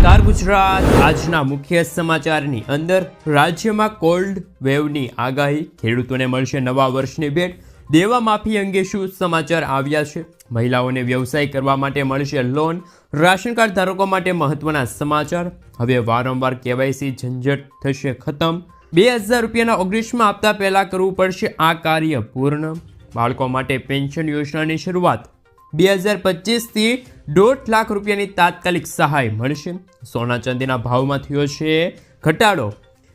નમસ્કાર ગુજરાત. આજના મુખ્ય સમાચારની અંદર રાજ્યમાં કોલ્ડ વેવની આગાહી. ખેડૂતોને મળશે નવા વર્ષની ભેટ. દેવા માફી અંગે શું સમાચાર આવ્યા છે? મહિલાઓને વ્યવસાય કરવા માટે મળશે લોન. રાશન કાર્ડ ધારકો માટે મહત્વના સમાચાર. હવે વારંવાર કેવાયસી ઝંઝટ થશે ખતમ. બે હજાર રૂપિયાના ઓગણીસમાં આપતા પહેલાં કરવું પડશે આ કાર્ય પૂર્ણ. બાળકો માટે પેન્શન યોજનાની શરૂઆત. બે હજાર પચીસથી દોઢ લાખ રૂપિયાની તાત્કાલિક સહાય મળશે. સોના ચાંદીના ભાવમાં થયો છે ઘટાડો.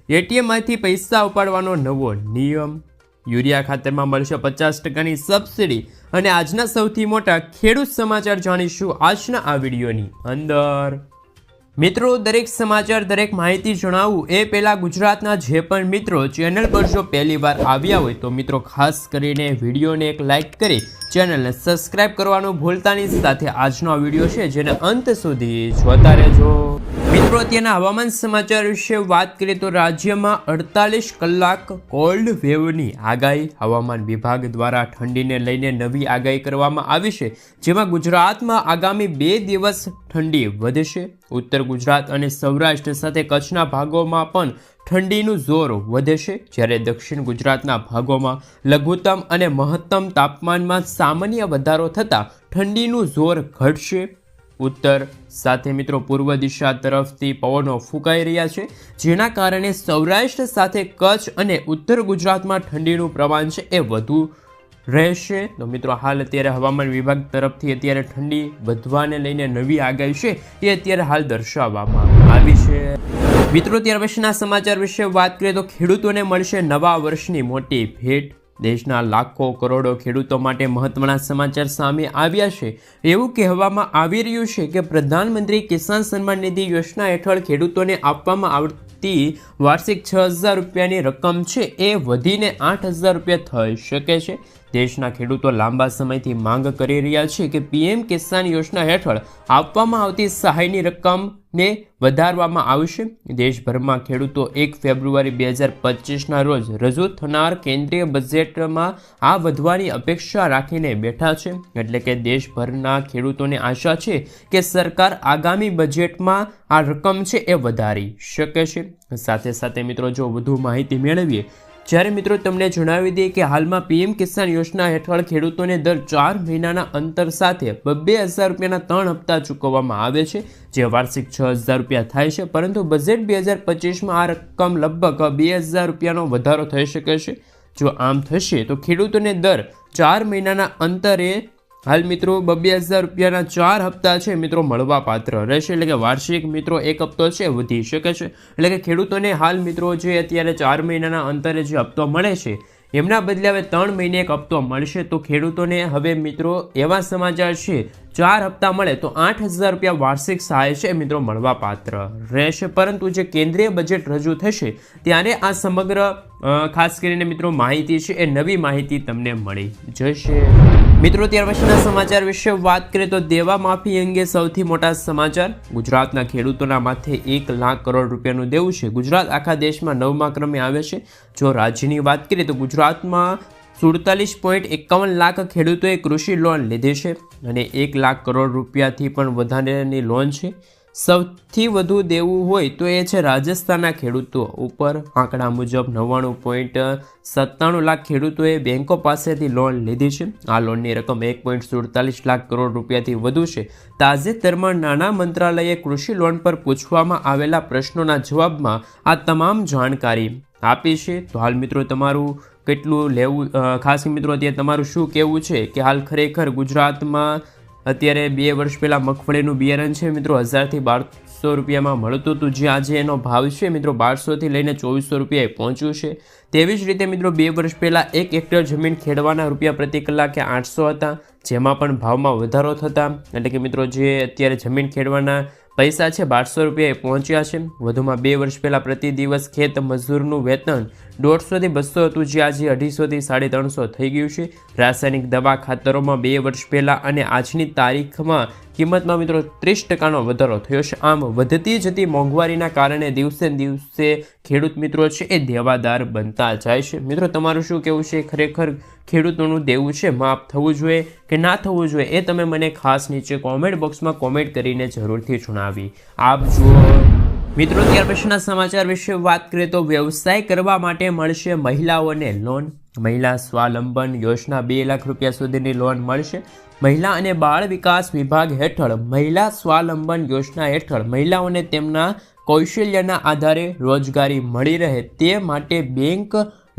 એટીએમમાંથી પૈસા ઉપાડવાનો નવો નિયમ. યુરિયા ખાતરમાં મળશે પચાસ ટકાની સબસિડી. અને આજના સૌથી મોટા ખેડૂત સમાચાર જાણીશું આજના આ વિડીયોની અંદર. મિત્રો, દરેક સમાચાર, દરેક માહિતી જણાવું એ પહેલાં ગુજરાતના જે પણ મિત્રો ચેનલ પર જો પહેલી વાર આવ્યા હોય તો મિત્રો, ખાસ કરીને વિડીયોને એક લાઇક કરી ચેનલને સબસ્ક્રાઇબ કરવાનું ભૂલતાની સાથે આજનો આ વીડિયો છે જેને અંત સુધી જોતા રહેજો. મિત્રો, અત્યારના હવામાન સમાચાર વિશે વાત કરીએ તો રાજ્યમાં અડતાલીસ કલાક કોલ્ડ વેવની આગાહી હવામાન વિભાગ દ્વારા ઠંડીને લઈને નવી આગાહી કરવામાં આવી છે, જેમાં ગુજરાતમાં આગામી બે દિવસ ઠંડી વધશે. ઉત્તર ગુજરાત અને સૌરાષ્ટ્ર સાથે કચ્છના ભાગોમાં પણ ઠંડીનું જોર છે. જ્યારે દક્ષિણ ગુજરાતના ભાગોમાં લઘુત્તમ અને મહત્તમ તાપમાનમાં સામાન્ય વધારો થતાં ઠંડીનું જોર ઘટશે. ઉત્તર સાથે મિત્રો પૂર્વ દિશા તરફથી પવનો ફૂંકાઈ રહ્યા છે, જેના કારણે સૌરાષ્ટ્ર સાથે કચ્છ અને ઉત્તર ગુજરાતમાં ઠંડીનું પ્રમાણ છે એ વધુ રહેશે. તો મિત્રો, હાલ અત્યારે હવામાન વિભાગ તરફથી અત્યારે ઠંડી વધવાને લઈને નવી આગાહી છે, એ અત્યારે હાલ દર્શાવવામાં આવી છે. મિત્રો, ત્યાર પછીના સમાચાર વિશે વાત કરીએ તો ખેડૂતોને મળશે નવા વર્ષની મોટી ભેટ. દેશના લાખો કરોડો ખેડૂતો માટે મહત્વના સમાચાર સામે આવ્યા છે. એવું કહેવામાં આવી રહ્યું છે કે પ્રધાનમંત્રી કિસાન સન્માન નિધિ યોજના હેઠળ ખેડૂતોને આપવામાં આવતી વાર્ષિક છ હજાર રૂપિયાની રકમ છે, એ વધીને આઠ હજાર રૂપિયા થઈ શકે છે. દેશના ખેડૂતો લાંબા સમયથી માંગ કરી રહ્યા છે કે પીએમ કિસાન યોજના હેઠળ આપવામાં આવતી સહાયની રકમને વધારવામાં આવશે. દેશભરમાં ખેડૂતો એક ફેબ્રુઆરી બે હજાર પચીસના રોજ રજૂ થનાર કેન્દ્રીય બજેટમાં આ વધવાની અપેક્ષા રાખીને બેઠા છે. એટલે કે દેશભરના ખેડૂતોને આશા છે કે સરકાર આગામી બજેટમાં આ રકમ છે એ વધારી શકે છે. સાથે સાથે મિત્રો, જો વધુ માહિતી મેળવીએ જ્યારે મિત્રો તમને જણાવી દઈએ કે હાલમાં પીએમ કિસાન યોજના હેઠળ ખેડૂતોને દર ચાર મહિનાના અંતર સાથે બબ્બે હજાર રૂપિયાના ત્રણ હપ્તા ચૂકવવામાં આવે છે, જે વાર્ષિક છ હજાર રૂપિયા થાય છે, પરંતુ બજેટ બે હજાર પચીસમાં આ રકમ લગભગ બે હજાર રૂપિયાનો વધારો થઈ શકે છે. જો આમ થશે તો ખેડૂતોને દર ચાર મહિનાના અંતરે હાલ મિત્રો બબ્બે હજાર રૂપિયાના ચાર હપ્તા છે મિત્રો મળવા પાત્ર રહેશે. એટલે કે વાર્ષિક મિત્રો એક હપ્તો છે, વધી શકે છે. એટલે કે ખેડૂતોને હાલ મિત્રો જે અત્યારે ચાર મહિનાના અંતરે જે હપ્તો મળે છે, એમના બદલે હવે ત્રણ મહિને એક હપ્તો મળશે. તો ખેડૂતોને હવે મિત્રો એવા સમાચાર છે ચાર હપ્તા મળે તો આઠ હજાર રૂપિયા વાર્ષિક સહાય છે મિત્રો મળવાપાત્ર રહેશે. પરંતુ જે કેન્દ્રીય બજેટ રજૂ થશે ત્યારે આ સમગ્ર ખાસ કરીને મિત્રો માહિતી છે એ નવી માહિતી તમને મળી જશે. મિત્રો ત્યાર પછીના સમાચાર વિશે વાત કરીએ તો દેવા માફી અંગે સૌથી મોટા સમાચાર. ગુજરાતના ખેડૂતોના માથે એક લાખ કરોડ રૂપિયાનું દેવું છે. ગુજરાત આખા દેશમાં નવમા ક્રમે આવે છે. જો રાજ્યની વાત કરીએ તો ગુજરાતમાં સુડતાલીસ પોઈન્ટ એકાવન લાખ ખેડૂતોએ કૃષિ લોન લીધી છે અને એક લાખ કરોડ રૂપિયાથી પણ વધારેની લોન છે. સૌથી વધુ દેવું હોય તો એ છે રાજસ્થાનના ખેડૂતો ઉપર. આંકડા મુજબ નવ્વાણું પોઈન્ટ સત્તાણું લાખ ખેડૂતોએ બેન્કો પાસેથી લોન લીધી છે. આ લોનની રકમ એક પોઈન્ટ સુડતાલીસ લાખ કરોડ રૂપિયાથી વધુ છે. તાજેતરમાં નાણાં મંત્રાલયે કૃષિ લોન પર પૂછવામાં આવેલા પ્રશ્નોના જવાબમાં આ તમામ જાણકારી આપી છે. તો હાલ મિત્રો, તમારું કેટલું લેવું ખાસ મિત્રો, અત્યારે તમારું શું કહેવું છે કે હાલ ખરેખર ગુજરાતમાં અત્યારે બે વર્ષ પહેલાં મગફળીનું બિયારણ છે મિત્રો, હજારથી બારસો રૂપિયામાં મળતું હતું. જે આજે એનો ભાવ છે મિત્રો, બારસોથી લઈને ચોવીસો રૂપિયાએ પહોંચ્યું છે. તેવી જ રીતે મિત્રો, બે વર્ષ પહેલાં એક હેક્ટર જમીન ખેડવાના રૂપિયા પ્રતિ કલાકે આઠસો હતા, જેમાં પણ ભાવમાં વધારો થતા. એટલે કે મિત્રો, જે અત્યારે જમીન ખેડવાના પૈસા છે, બારસો રૂપિયાએ પહોંચ્યા છે. વધુમાં બે વર્ષ પહેલાં પ્રતિ દિવસ ખેત મજૂરનું વેતન દોઢસોથી બસો હતું, જે આજે અઢીસોથી સાડી ત્રણસો થઈ ગયું છે. રાસાયણિક દવા ખાતરોમાં બે વર્ષ પહેલાં અને આજની તારીખમાં કિંમતમાં મિત્રો ત્રીસ ટકાનો વધારો થયો છે. આમ વધતી જતી મોંઘવારીના કારણે દિવસે દિવસે ખેડૂત મિત્રો છે એ દેવાદાર બનતા જાય છે. મિત્રો, તમારું શું કહેવું છે? ખરેખર ખેડૂતોનું દેવું છે? માફ થવું જોઈએ કે ના થવું જોઈએ એ તમે મને ખાસ નીચે કોમેન્ટ બોક્સમાં કોમેન્ટ કરીને જરૂરથી જણાવી આપ જુઓ મિત્રો, ત્યાર પછીના સમાચાર વિશે વાત કરીએ તો વ્યવસાય કરવા માટે મળશે મહિલાઓને લોન મહિલા સ્વાવલંબન યોજના બે લાખ રૂપિયા સુધીની લોન મળશે. મહિલા અને બાળ વિકાસ વિભાગ હેઠળ મહિલા સ્વાવલંબન યોજના હેઠળ મહિલાઓને તેમના કૌશલ્યના આધારે રોજગારી મળી રહે તે માટે બેંક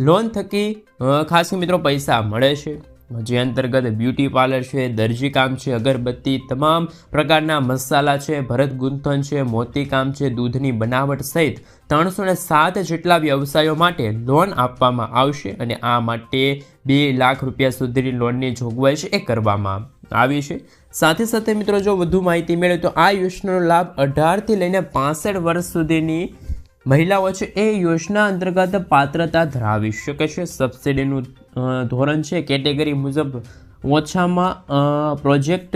લોન થકી ખાસ મિત્રો પૈસા મળે છે. જે અંતર્ગત બ્યુટી પાર્લર છે દરજીકામ છે, અગરબત્તી, તમામ પ્રકારના મસાલા છે, ભરત ગૂંથણ છે મોતીકામ છે, દૂધની બનાવટ સહિત ત્રણસો સાત જેટલા વ્યવસાયો માટે લોન આપવામાં આવશે અને આ માટે બે લાખ રૂપિયા સુધીની લોનની જોગવાઈ છે એ કરવામાં આવી છે. સાથે સાથે મિત્રો, જો વધુ માહિતી મેળવે તો આ યોજનાનો લાભ અઢારથી લઈને પાસઠ વર્ષ સુધીની મહિલાઓ છે, એ યોજના અંતર્ગત પાત્રતા ધરાવી શકે છે. સબસિડીનું ધોરણ છે, કેટેગરી મુજબ ઓછામાં પ્રોજેક્ટ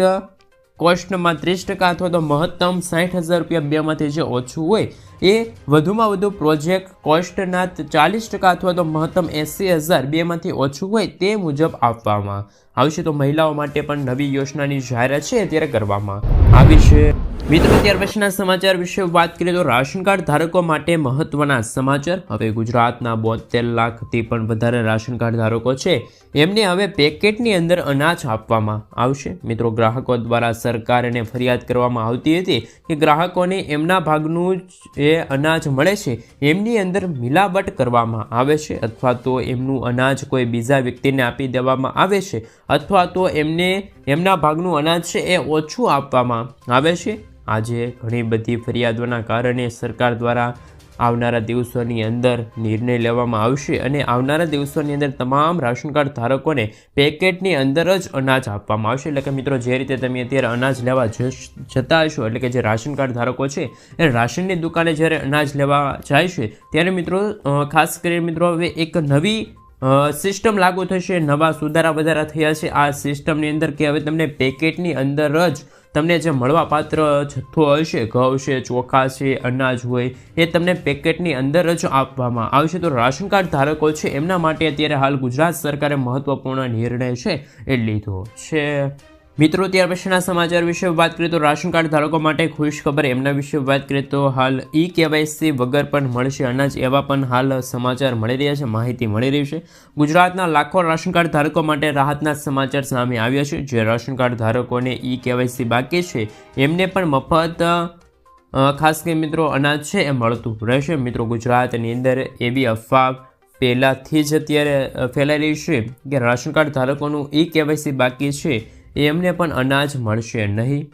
કોસ્ટમાં ત્રીસ ટકા અથવા તો મહત્તમ સાઠ હજાર રૂપિયા બેમાંથી જે ઓછું હોય એ વધુમાં વધુ પ્રોજેક્ટ કોસ્ટના ચાલીસ ટકા અથવા તો મહત્તમ એંસી હજાર બેમાંથી ઓછું હોય તે મુજબ આપવામાં આવશે તો મહિલાઓ માટે પણ નવી યોજનાની જાહેરાત છે અત્યારે કરવામાં આવી છે. મિત્રો, ત્યાર પછીના સમાચાર વિશે વાત કરીએ તો રાશન કાર્ડ ધારકો માટે મહત્વના સમાચાર. હવે ગુજરાતના બોતેર લાખથી પણ વધારે રાશન કાર્ડ ધારકો છે. એમને હવે પેકેટની અંદર અનાજ આપવામાં આવશે. મિત્રો, ગ્રાહકો દ્વારા સરકારને ફરિયાદ કરવામાં આવતી હતી કે ગ્રાહકોને એમના ભાગનું અનાજ મળે છે, એમની અંદર મિલાવટ કરવામાં આવે છે અથવા તો એમનું અનાજ કોઈ બીજા વ્યક્તિને આપી દેવામાં આવે છે અથવા તો એમને એમના ભાગનું અનાજ છે એ ઓછું આપવામાં આવે છે. આજે ઘણી બધી ફરિયાદોના કારણે સરકાર દ્વારા આવનારા દિવસોની અંદર નિર્ણય લેવામાં આવશે અને આવનારા દિવસોની અંદર તમામ રાશન કાર્ડ ધારકોને પેકેટની અંદર જ અનાજ આપવામાં આવશે. એટલે કે મિત્રો, જે રીતે તમે અત્યારે અનાજ લેવા જતા હશો, એટલે કે જે રાશન કાર્ડ ધારકો છે, એ રાશનની દુકાને જ્યારે અનાજ લેવા જાય છે, ત્યારે મિત્રો ખાસ કરીને મિત્રો, હવે એક નવી સિસ્ટમ લાગુ થશે, નવા સુધારા વધારા થયા છે. આ સિસ્ટમની અંદર કે હવે તમને પેકેટની અંદર જ તમને જે મળવાપાત્ર જથ્થો હશે, ઘઉં છે, ચોખા છે, અનાજ હોય, એ તમને પેકેટની અંદર જ આપવામાં આવશે. તો રાશન કાર્ડ ધારકો છે, એમના માટે અત્યારે હાલ ગુજરાત સરકારે મહત્વપૂર્ણ નિર્ણય છે એ લીધો છે. મિત્રો, ત્યાર પછીના સમાચાર વિશે વાત કરીએ તો રાશન કાર્ડ ધારકો માટે ખુશ ખબર એમના વિશે વાત કરીએ તો હાલ ઈ કેવાયસી વગર પણ મળશે અનાજ એવા પણ હાલ સમાચાર મળી રહ્યા છે, માહિતી મળી રહી છે. ગુજરાતના લાખો રાશન કાર્ડ ધારકો માટે રાહતના સમાચાર સામે આવ્યા છે. જે રાશન કાર્ડ ધારકોને ઈ કેવાયસી બાકી છે, એમને પણ મફત ખાસ કે મિત્રો, અનાજ છે એ મળતું રહેશે. મિત્રો, ગુજરાતની અંદર એવી અફવા પહેલાંથી જ અત્યારે ફેલાઈ રહી છે કે રાશન કાર્ડ ધારકોનું ઈ કેવાયસી બાકી છે. એમને પણ અનાજ મળશે નહીં.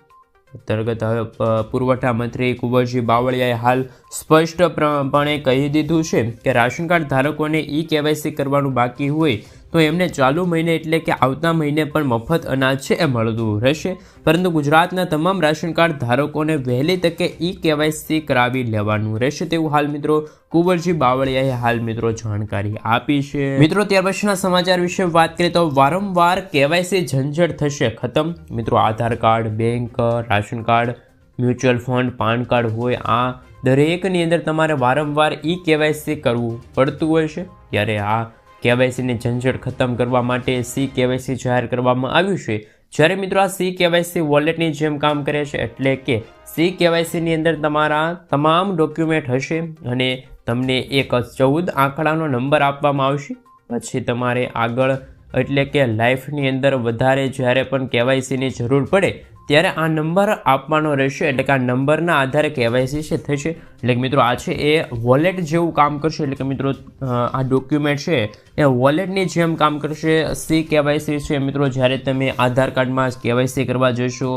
અંતર્ગત હવે પુરવઠા મંત્રી કુંવરજી બાવળિયાએ હાલ સ્પષ્ટપણે કહી દીધું છે કે રાશન કાર્ડ ધારકોને ઈ કેવાયસી કરવાનું બાકી હોય તો એમને ચાલુ મહિને એટલે કે આવતા મહિને પણ મફત અનાજ છે એ મળતું રહેશે. પરંતુ ગુજરાતના તમામ રાશન કાર્ડ ધારકોને વહેલી તકે ઈ કેવાયસી કરાવી લેવાનું રહેશે તેવું હાલ મિત્રો કુંવરજી બાવળિયાએ હાલ મિત્રો જાણકારી આપી છે. મિત્રો, ત્યાર પછીના સમાચાર વિશે વાત કરીએ તો વારંવાર કેવાયસી ઝંઝટ થશે, ખતમ. મિત્રો, Aadhaar card, bank, ration card, mutual fund, PAN card હોય, આ દરેકની અંદર તમારે વારંવાર ઈ કેવાયસી કરવું પડતું હોય છે. ત્યારે આ કેવાયસીની ઝંઝટ ખતમ કરવા માટે સી કેવાયસી જાહેર કરવામાં આવ્યું છે. જ્યારે મિત્રો આ સી કેવાયસી વોલેટની જેમ કામ કરે છે, એટલે કે સી કેવાયસીની અંદર તમારા તમામ ડોક્યુમેન્ટ હશે અને તમને એક ચૌદ આંકડાનો નંબર આપવામાં આવશે. પછી તમારે આગળ એટલે કે લાઈફની અંદર વધારે જ્યારે પણ કેવાયસીની જરૂર પડે ત્યારે આ નંબર આપવાનો રહેશે, એટલે કે આ નંબરના આધારે કેવાયસી છે થશે એટલે કે મિત્રો આ છે એ વોલેટ જેવું કામ કરશે, એટલે કે મિત્રો આ ડોક્યુમેન્ટ છે એ વોલેટની જેમ કામ કરશે. સી કેવાયસી છે, મિત્રો, જ્યારે તમે આધાર કાર્ડમાં કેવાયસી કરવા જશો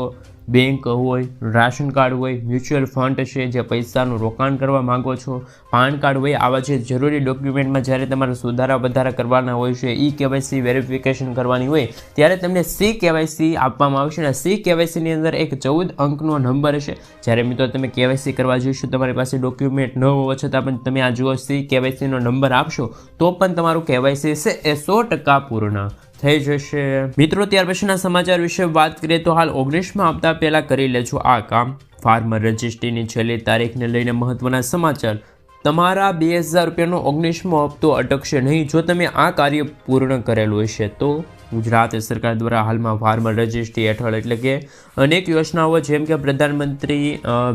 બેંક હોય, રાશન કાર્ડ હોય, મ્યુચ્યુઅલ ફંડ છે જે પૈસાનું રોકાણ કરવા માંગો છો, પાન કાર્ડ હોય, આવા જે જરૂરી ડોક્યુમેન્ટમાં જ્યારે તમારે સુધારા વધારા કરવાના હોય છે, ઈ કેવાયસી વેરિફિકેશન કરવાની હોય, ત્યારે તમને સી કેવાયસી આપવામાં આવશે અને સી કેવાયસીની અંદર એક ચૌદ અંકનો નંબર હશે જ્યારે મિત્રો તમે કેવાયસી કરવા જઈશું, તમારી પાસે ડોક્યુમેન્ટ ન હોવા છતાં પણ તમે આ જુઓ સી કેવાયસીનો નંબર આપશો, તો પણ તમારું કેવાયસી છે એ સો ટકા પૂર્ણ. થઈ જશે. મિત્રો, ત્યાર પછીના સમાચાર વિશે વાત કરીએ તો હાલ ઓગણીસમાં હપ્તા પહેલાં કરી લેજો આ કામ. ફાર્મર રજિસ્ટ્રીની છેલ્લી તારીખને લઈને મહત્વના સમાચાર. તમારા બે હજાર રૂપિયાનો ઓગણીસમો હપ્તો અટકશે નહીં. જો તમે આ કાર્ય પૂર્ણ કરેલું હશે, તો ગુજરાત સરકાર દ્વારા હાલમાં ફાર્મર રજિસ્ટ્રી હેઠળ એટલે કે અનેક યોજનાઓ, જેમ કે પ્રધાનમંત્રી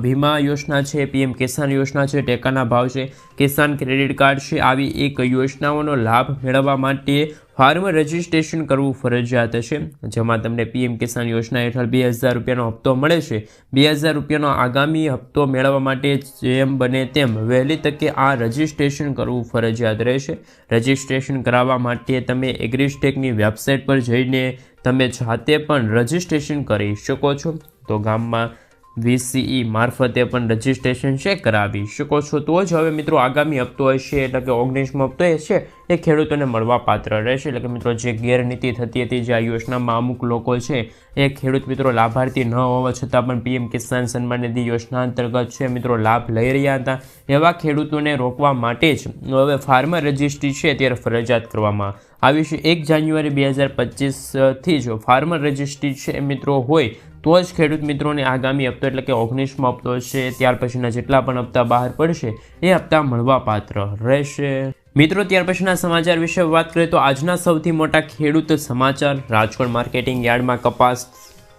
વીમા યોજના છે, પીએમ કિસાન યોજના છે, ટેકાના ભાવ છે, કિસાન ક્રેડિટ કાર્ડ છે, આવી એક યોજનાઓનો લાભ મેળવવા માટે ફાર્મર રજિસ્ટ્રેશન કરવું ફરજિયાત છે, જેમાં તમને પીએમ કિસાન યોજના હેઠળ બે હજાર રૂપિયાનો હપ્તો મળે છે. બે હજાર રૂપિયાનો આગામી હપ્તો મેળવવા માટે જેમ બને તેમ વહેલી તકે આ રજિસ્ટ્રેશન કરવું ફરજિયાત રહેશે. રજિસ્ટ્રેશન કરાવવા માટે તમે એગ્રીસ્ટેકની વેબસાઇટ પર જઈને તમે જાતે પણ રજિસ્ટ્રેશન કરી શકો છો. તો ગામમાં વીસીઈ મારફતે પણ રજિસ્ટ્રેશન છે, કરાવી શકો છો. તો જ હવે મિત્રો આગામી હપ્તો હશે, એટલે કે ઓગણીસમો હપ્તો હશે, એ ખેડૂતોને મળવા પાત્ર રહેશે. એટલે કે મિત્રો જે ગેરનીતિ થતી હતી, જે આ યોજનામાં અમુક લોકો છે, એ ખેડૂત મિત્રો લાભાર્થી ન હોવા છતાં પણ પીએમ કિસાન સન્માન નિધિ યોજના અંતર્ગત છે, મિત્રો લાભ લઈ રહ્યા હતા. એવા ખેડૂતોને રોકવા માટે જ હવે ફાર્મર રજિસ્ટ્રી છે, ત્યારે ફરજિયાત કરવામાં આવી છે. એક જાન્યુઆરી બે હજાર પચીસથી જ ફાર્મર રજિસ્ટ્રી છે, મિત્રો, હોય તો જ ખેડૂત મિત્રોને આગામી હપ્તો એટલે કે ઓગણીસમો હપ્તો છે, ત્યાર પછીના જેટલા પણ હપ્તા બહાર પડશે, એ હપ્તા મળવા પાત્ર રહેશે. મિત્રો, ત્યાર પછીના સમાચાર વિશે વાત કરીએ તો આજના સૌથી મોટા ખેડૂત સમાચાર, રાજકોટ માર્કેટિંગ યાર્ડમાં કપાસ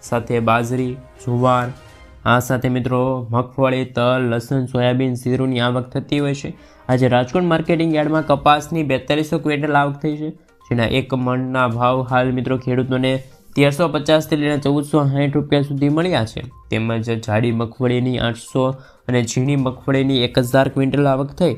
સાથે બાજરી, જુવાર, આ સાથે મિત્રો મગફળી, તલ, લસણ, સોયાબીન જીરુંની આવક થતી હોય છે. આજે રાજકોટ માર્કેટિંગ યાર્ડમાં કપાસની બેતાલીસો ક્વિન્ટલ આવક થઈ છે, જેના એક મણના ભાવ હાલ મિત્રો ખેડૂતોને તેરસો પચાસથી લઈને ચૌદસો સાઠ રૂપિયા સુધી મળ્યા છે. તેમજ જાડી મગફળીની આઠસો અને ઝીણી મગફળીની એક હજાર ક્વિન્ટલ આવક થઈ.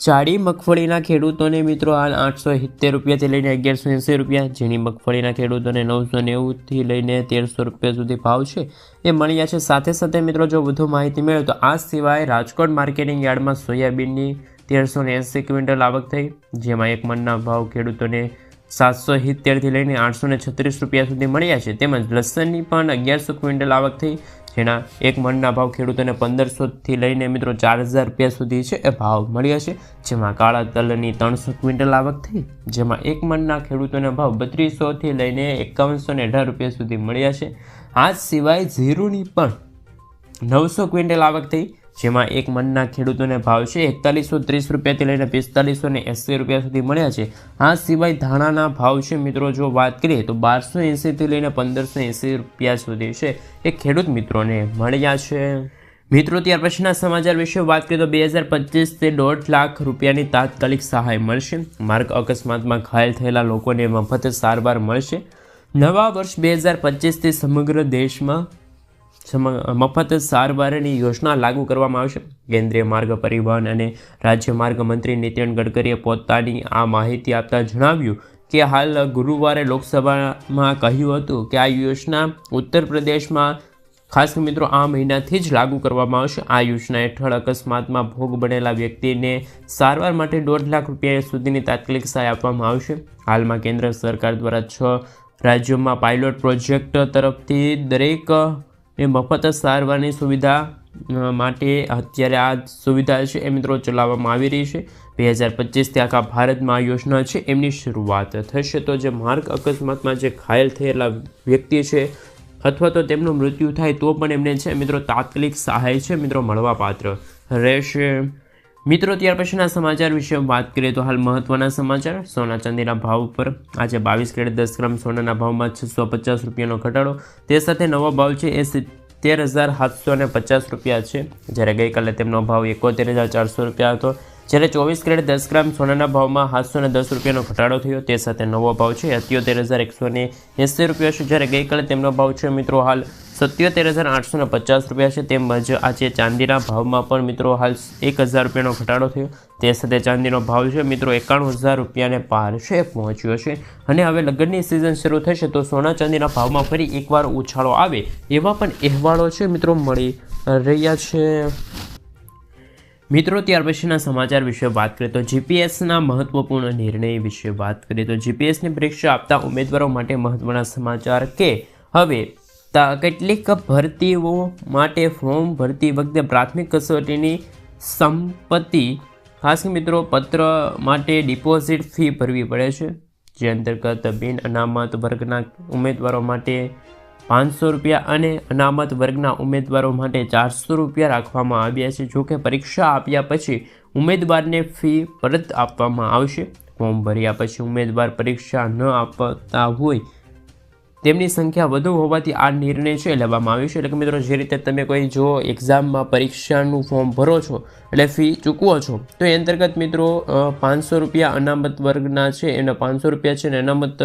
જાડી મગફળીના ખેડૂતોને મિત્રો હાલ આઠસો સિત્તેર રૂપિયાથી લઈને અગિયારસો એંસી રૂપિયા, ઝીણી મગફળીના ખેડૂતોને નવસો નેવુંથી લઈને તેરસો રૂપિયા સુધી ભાવ છે. એ મળ્યા છે. સાથે સાથે મિત્રો જો વધુ માહિતી મેળવે તો આ સિવાય રાજકોટ માર્કેટિંગ યાર્ડમાં સોયાબીનની તેરસો ને એંસી ક્વિન્ટલ આવક થઈ, જેમાં એક મનના ભાવ ખેડૂતોને સાતસો સિત્તેરથી લઈને આઠસો છત્રીસ રૂપિયા સુધી મળ્યા છે. તેમજ લસણની પણ અગિયારસો ક્વિન્ટલ આવક થઈ, જેના એક મણના ભાવ ખેડૂતોને પંદરસોથી લઈને મિત્રો ચાર હજાર રૂપિયા સુધી છે એ ભાવ મળ્યા છે. જેમાં કાળા તલની ત્રણસો ક્વિન્ટલ આવક થઈ, જેમાં એક મણના ખેડૂતોના ભાવ બત્રીસોથી લઈને એકાવનસો ને અઢાર રૂપિયા સુધી મળ્યા છે. આ સિવાય ઝીરુની પણ નવસો ક્વિન્ટલ આવક થઈ જેમાં એક મનના ખેડૂતોને ભાવ છે એકતાલીસો ત્રીસ રૂપિયાથી લઈને પિસ્તાલીસો ને એંસી રૂપિયા સુધી મળ્યા છે. આ સિવાય ધાણાના ભાવ છે, મિત્રો, જો વાત કરીએ તો બારસો એંસીથી લઈને પંદરસો એંસી રૂપિયા સુધી છે એ ખેડૂત મિત્રોને મળ્યા છે. મિત્રો, ત્યાર પછીના સમાચાર વિશે વાત કરીએ તો બે હજાર પચીસથી દોઢ લાખ રૂપિયાની તાત્કાલિક સહાય મળશે. માર્ગ અકસ્માતમાં ઘાયલ થયેલા લોકોને મફત સારવાર મળશે. નવા વર્ષ બે હજાર પચીસથી સમગ્ર દેશમાં મફત સારવારની યોજના લાગુ કરવામાં આવશે. કેન્દ્રીય માર્ગ પરિવહન અને રાજ્ય માર્ગ મંત્રી નીતિન ગડકરીએ પોતાની આ માહિતી આપતા જણાવ્યું કે હાલ ગુરુવારે લોકસભામાં કહ્યું હતું કે આ યોજના ઉત્તર પ્રદેશમાં ખાસ મિત્રો આ મહિનાથી જ લાગુ કરવામાં આવશે. આ યોજના હેઠળ અકસ્માતમાં ભોગ બનેલા વ્યક્તિને સારવાર માટે દોઢ લાખ રૂપિયા સુધીની તાત્કાલિક સહાય આપવામાં આવશે. હાલમાં કેન્દ્ર સરકાર દ્વારા છ રાજ્યોમાં પાયલોટ પ્રોજેક્ટ તરફથી દરેક એ મફત સારવારની સુવિધા માટે અત્યારે આ સુવિધા છે એ મિત્રો ચલાવવામાં આવી રહી છે. બે હજાર પચીસથી આખા ભારતમાં આ યોજના છે, એમની શરૂઆત થશે. તો જે માર્ગ અકસ્માતમાં જે ઘાયલ થયેલા વ્યક્તિ છે અથવા તો તેમનું મૃત્યુ થાય તો પણ એમને છે મિત્રો તાત્કાલિક સહાય છે મિત્રો મળવાપાત્ર રહેશે. મિત્રો, ત્યાર પછીના સમાચાર વિશે વાત કરીએ તો હાલ મહત્વના સમાચાર. સોના ચાંદીના ભાવ ઉપર આજે બાવીસ કેરેટ દસ ગ્રામ સોનાના ભાવમાં છસો પચાસ રૂપિયાનો ઘટાડો. તે સાથે નવો ભાવ છે એ સિત્તેર હજાર સાતસો ને પચાસ રૂપિયા છે. જ્યારે ગઈકાલે તેમનો ભાવ એકોતેર હજાર ચારસો રૂપિયા હતો. જ્યારે ચોવીસ કેરેટ દસ ગ્રામ સોનાના ભાવમાં સાતસો ને દસ રૂપિયાનો ઘટાડો થયો. તે સાથે નવો ભાવ છે અત્યોતેર હજાર એકસો ને એંસી રૂપિયા છે. જ્યારે ગઈકાલે તેમનો ભાવ છે, મિત્રો, હાલ સત્યોતેર હજાર આઠસો પચાસ રૂપિયા છે. તેમજ આજે ચાંદીના ભાવમાં પણ મિત્રો હાલ એક હજાર રૂપિયાનો ઘટાડો થયો. તે સાથે ચાંદીનો ભાવ છે મિત્રો એકાણું હજાર રૂપિયાને પાર છે પહોંચ્યો છે. અને હવે લગ્નની સિઝન શરૂ થશે તો સોના ચાંદીના ભાવમાં ફરી એકવાર ઉછાળો આવે એવા પણ અહેવાલો છે મિત્રો મળી રહ્યા છે. મિત્રો ત્યાર પછીના સમાચાર વિશે વાત કરીએ તો જીપીએસના મહત્વપૂર્ણ નિર્ણય વિશે વાત કરીએ તો જીપીએસની પરીક્ષા આપતા ઉમેદવારો માટે મહત્વના સમાચાર કે હવે કેટલીક ભરતીઓ માટે ફોર્મ ભરતી વખતે પ્રાથમિક કસોટીની સંપત્તિ. ખાસ મિત્રો, પત્ર માટે ડિપોઝિટ ફી ભરવી પડે છે, જે અંતર્ગત બિન અનામત વર્ગના ઉમેદવારો માટે પાંચસો રૂપિયા અને અનામત વર્ગના ઉમેદવારો માટે ચારસો રૂપિયા રાખવામાં આવ્યા છે. જોકે પરીક્ષા આપ્યા પછી ઉમેદવારને ફી પરત આપવામાં આવશે. ફોર્મ ભર્યા પછી ઉમેદવાર પરીક્ષા ન આપતા હોય તેમની સંખ્યા વધુ હોવાથી આ નિર્ણય છે લેવામાં આવ્યો છે. એટલે કે મિત્રો, જે રીતે તમે કોઈ જો એક્ઝામમાં પરીક્ષાનું ફોર્મ ભરો છો, એટલે ફી ચૂકવો છો, તો એ અંતર્ગત મિત્રો પાંચસો રૂપિયા અનામત વર્ગના છે. એના પાંચસો રૂપિયા છે ને અનામત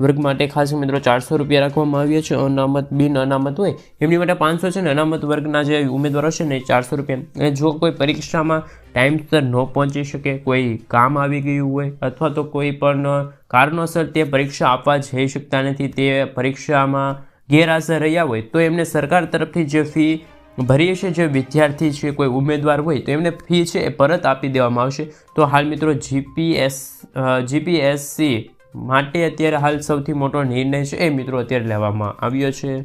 વર્ગ માટે ખાસ મિત્રો ચારસો રૂપિયા રાખવામાં આવ્યા છે. અનામત બિન અનામત હોય એમની માટે પાંચસો છે ને અનામત વર્ગના જે ઉમેદવારો છે ને ચારસો રૂપિયા. અને જો કોઈ પરીક્ષામાં ટાઈમસર ન પહોંચી શકે, કોઈ કામ આવી ગયું હોય અથવા તો કોઈ પણ કારણોસર તે પરીક્ષા આપવા જઈ શકતા નથી, તે પરીક્ષામાં ગેરહાજર રહ્યા હોય, તો એમને સરકાર તરફથી જે ફી ભરીએ છે જે વિદ્યાર્થી છે, કોઈ ઉમેદવાર હોય, તો એમને ફી છે એ પરત આપી દેવામાં આવશે. તો હાલ મિત્રો જીપીએસ જીપીએસસી માટે અત્યારે હાલ સૌથી મોટો નિર્ણય છે એ મિત્રો અત્યારે લેવામાં આવ્યો છે.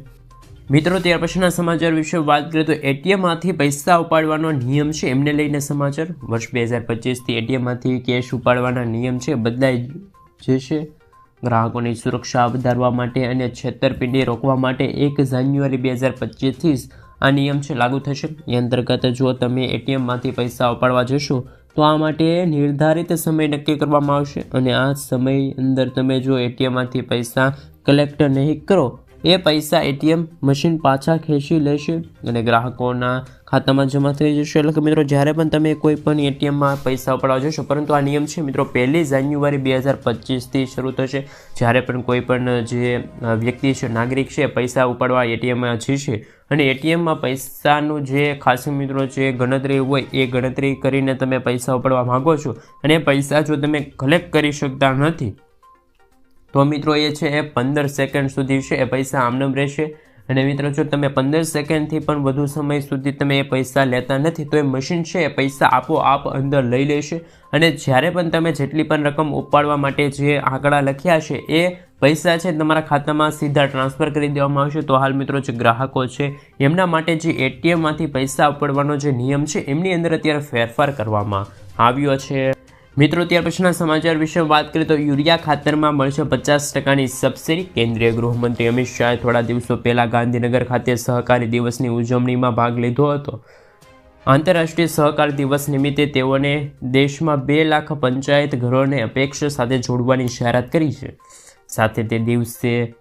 મિત્રો, ત્યાર પછીના સમાચાર વિશે વાત કરીએ તો એટીએમમાંથી પૈસા ઉપાડવાનો નિયમ છે. એમને લઈને સમાચાર, વર્ષ બે હજાર પચીસથી એટીએમમાંથી કેશ ઉપાડવાના નિયમ છે બદલાઈ જશે. ગ્રાહકોની સુરક્ષા વધારવા માટે અને છેતરપિંડી રોકવા માટે એક જાન્યુઆરી બે હજાર પચીસથી આ નિયમ છે, લાગુ થશે. એ અંતર્ગત જો તમે એટીએમમાંથી પૈસા ઉપાડવા જશો, તો આ માટે નિર્ધારિત સમય નક્કી કરવામાં આવશે. અને આ સમય અંદર તમે જો એટીએમમાંથી પૈસા કલેક્ટ નહીં કરો એ પૈસા એટીએમ મશીન પાછા ખેંચી લેશે અને ગ્રાહકોના ખાતામાં જમા થઈ જશે. એટલે કે મિત્રો, જ્યારે પણ તમે કોઈ પણ એટીએમમાં પૈસા ઉપાડવા જશો, પરંતુ આ નિયમ છે મિત્રો, પહેલી જાન્યુઆરી બે હજાર પચીસથી શરૂ થશે. જ્યારે પણ કોઈ પણ જે વ્યક્તિ છે, નાગરિક છે, પૈસા ઉપાડવા એટીએમમાં જશે અને એટીએમમાં પૈસાનું જે ખાસી મિત્રો જે ગણતરી હોય, એ ગણતરી કરીને તમે પૈસા ઉપાડવા માગો છો અને પૈસા જો તમે કલેક્ટ કરી શકતા નથી તો મિત્રો એ છે એ પંદર સેકન્ડ સુધી છે, એ પૈસા આમનમ રહેશે. અને મિત્રો જો તમે પંદર સેકન્ડથી પણ વધુ સમય સુધી તમે એ પૈસા લેતા નથી, તો એ મશીન છે એ પૈસા આપોઆપ અંદર લઈ લેશે. અને જ્યારે પણ તમે જેટલી પણ રકમ ઉપાડવા માટે જે આંકડા લખ્યા છે, એ પૈસા છે તમારા ખાતામાં સીધા ટ્રાન્સફર કરી દેવામાં આવશે. તો હાલ મિત્રો જે ગ્રાહકો છે, એમના માટે જે એટીએમમાંથી પૈસા ઉપાડવાનો જે નિયમ છે, એમની અંદર અત્યારે ફેરફાર કરવામાં આવ્યો છે. મિત્રો, ત્યાર પછીના સમાચાર વિશે વાત કરીએ તો યુરિયા ખાતરમાં મળશે પચાસ ટકાની સબસિડી. કેન્દ્રીય ગૃહમંત્રી અમિત શાહે થોડા દિવસો પહેલાં ગાંધીનગર ખાતે સહકારી દિવસની ઉજવણીમાં ભાગ લીધો હતો. આંતરરાષ્ટ્રીય સહકાર દિવસ નિમિત્તે તેઓને દેશમાં બે લાખ પંચાયત ઘરોને અપેક્ષા સાથે જોડવાની જાહેરાત કરી છે. સાથે તે દિવસે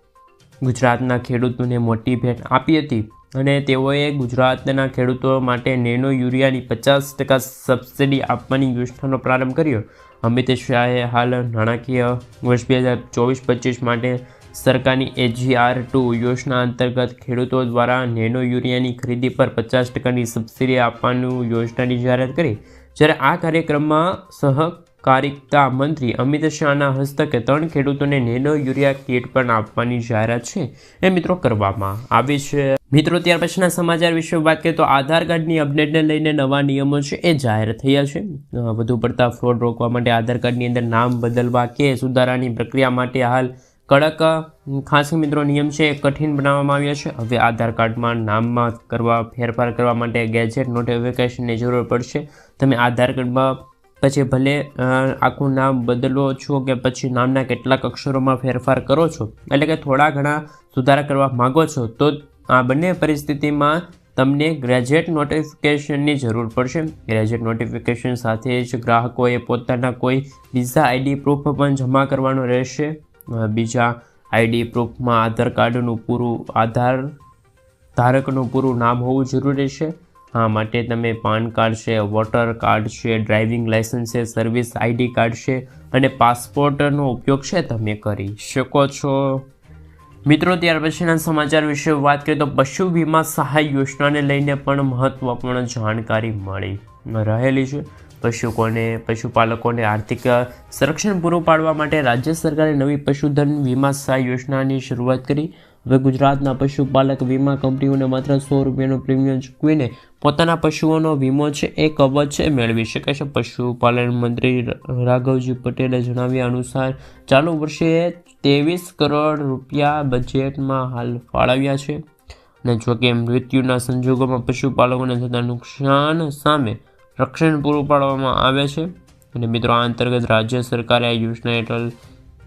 ગુજરાતના ખેડૂતોને મોટી ભેટ આપી હતી. અને તેઓએ ગુજરાતના ખેડૂતો માટે નેનો યુરિયાની પચાસ ટકા સબસિડી આપવાની યોજનાનો પ્રારંભ કર્યો. અમિત શાહે હાલ નાણાકીય વર્ષ બે હજાર ચોવીસ પચીસ માટે સરકારની એજીઆર ટુ યોજના અંતર્ગત ખેડૂતો દ્વારા નેનો યુરિયાની ખરીદી પર પચાસ ટકાની સબસિડી આપવાનું યોજનાની જાહેરાત કરી. જ્યારે આ કાર્યક્રમમાં સહકારિતા મંત્રી અમિત શાહના હસ્તકે ત્રણ ખેડૂતોને નેનો યુરિયા કીટ પણ આપવાની જાહેરાત છે. એ મિત્રો કરવામાં આવી છે. મિત્રો, ત્યાર પછીના સમાચાર વિશે વાત કરીએ તો આધાર કાર્ડની અપડેટને લઈને નવા નિયમો છે એ જાહેર થયા છે. વધુ પડતા ફ્રોડ રોકવા માટે આધાર કાર્ડની અંદર નામ બદલવા કે સુધારાની પ્રક્રિયા માટે હાલ કડક ખાસ મિત્રો, નિયમ છે એ કઠિન બનાવવામાં આવ્યા છે. હવે આધાર કાર્ડમાં નામમાં કરવા, ફેરફાર કરવા માટે ગેજેટ નોટિફિકેશનની જરૂર પડશે. તમે આધાર કાર્ડમાં પછી ભલે આખું નામ બદલો છો કે પછી નામના કેટલાક અક્ષરોમાં ફેરફાર કરો છો, એટલે કે થોડા ઘણા સુધારા કરવા માગો છો, તો આ બંને પરિસ્થિતિમાં તમને ગ્રેજ્યુએટ નોટિફિકેશનની જરૂર પડશે. ગ્રેજ્યુએટ નોટિફિકેશન સાથે જ ગ્રાહકોએ પોતાના કોઈ બીજા આઈડી પ્રૂફ પણ જમા કરવાનો રહેશે. બીજા આઈડી પ્રૂફમાં આધાર કાર્ડનું પૂરું, આધાર ધારકનું પૂરું નામ હોવું જરૂરી છે. આ માટે તમે પાન કાર્ડ છે, વોટર કાર્ડ છે, ડ્રાઇવિંગ લાઇસન્સ છે, સર્વિસ આઈડી કાર્ડ છે અને પાસપોર્ટનો ઉપયોગ છે તમે કરી શકો છો. મિત્રો, ત્યાર પછીના સમાચાર વિશે વાત કરીએ તો પશુ વીમા સહાય યોજનાને લઈને પણ મહત્વપૂર્ણ જાણકારી મળી રહેલી છે. પશુકોને, પશુપાલકોને આર્થિક સંરક્ષણ પૂરું પાડવા માટે રાજ્ય સરકારે નવી પશુધન વીમા સહાય યોજનાની શરૂઆત કરી. હવે ગુજરાતના પશુપાલક વીમા કંપનીઓને માત્ર સો રૂપિયાનું પ્રીમિયમ ચૂકવીને પોતાના પશુઓનો વીમો છે એ કવચ મેળવી શકે છે. પશુપાલન મંત્રી રાઘવજી પટેલે જણાવ્યા અનુસાર, ચાલુ વર્ષે ત્રેવીસ કરોડ રૂપિયા બજેટમાં હાલ ફાળવ્યા છે. અને જોકે મૃત્યુના સંજોગોમાં પશુપાલકોને થતા નુકસાન સામે રક્ષણ પૂરું પાડવામાં આવે છે. અને મિત્રો, આ અંતર્ગત રાજ્ય સરકારે આ યોજના હેઠળ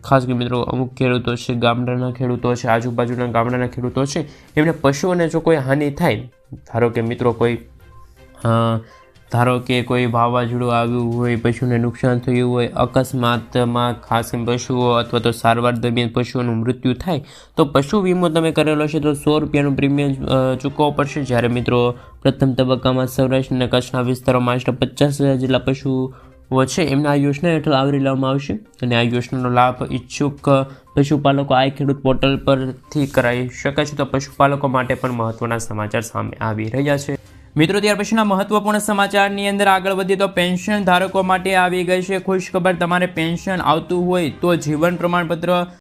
ખાસ કરી મિત્રો, અમુક ખેડૂતો છે, ગામડાના ખેડૂતો છે, આજુબાજુના ગામડાના ખેડૂતો છે, એમને પશુઓને જો કોઈ હાનિ થાય, ધારો કે મિત્રો કોઈ ધારો કે કોઈ વાવાઝોડું આવ્યું હોય, પશુને નુકસાન થયું હોય, અકસ્માતમાં ખાસ પશુઓ અથવા તો સારવાર દરમિયાન પશુઓનું મૃત્યુ થાય, તો પશુ વીમો તમે કરેલો છે તો સો રૂપિયાનું પ્રીમિયમ ચૂકવવો પડશે. જ્યારે મિત્રો પ્રથમ તબક્કામાં સૌરાષ્ટ્ર અને કચ્છના વિસ્તારોમાં આશરે પચાસ હજાર જેટલા પશુઓ છે એમને આ યોજના હેઠળ આવરી લેવામાં આવશે અને આ યોજનાનો લાભ ઈચ્છુક પશુપાલકો આ ખેડૂત પોર્ટલ પરથી કરાવી શકે છે તો પશુપાલકો માટે પણ મહત્વના સમાચાર સામે આવી રહ્યા છે. મિત્રો, ત્યાર પછીના મહત્વપૂર્ણ સમાચારની અંદર આગળ વધીએ તો પેન્શન ધારકો માટે આવી ગઈ છે ખુશ ખબર તમારે પેન્શન આવતું હોય તો જીવન પ્રમાણપત્ર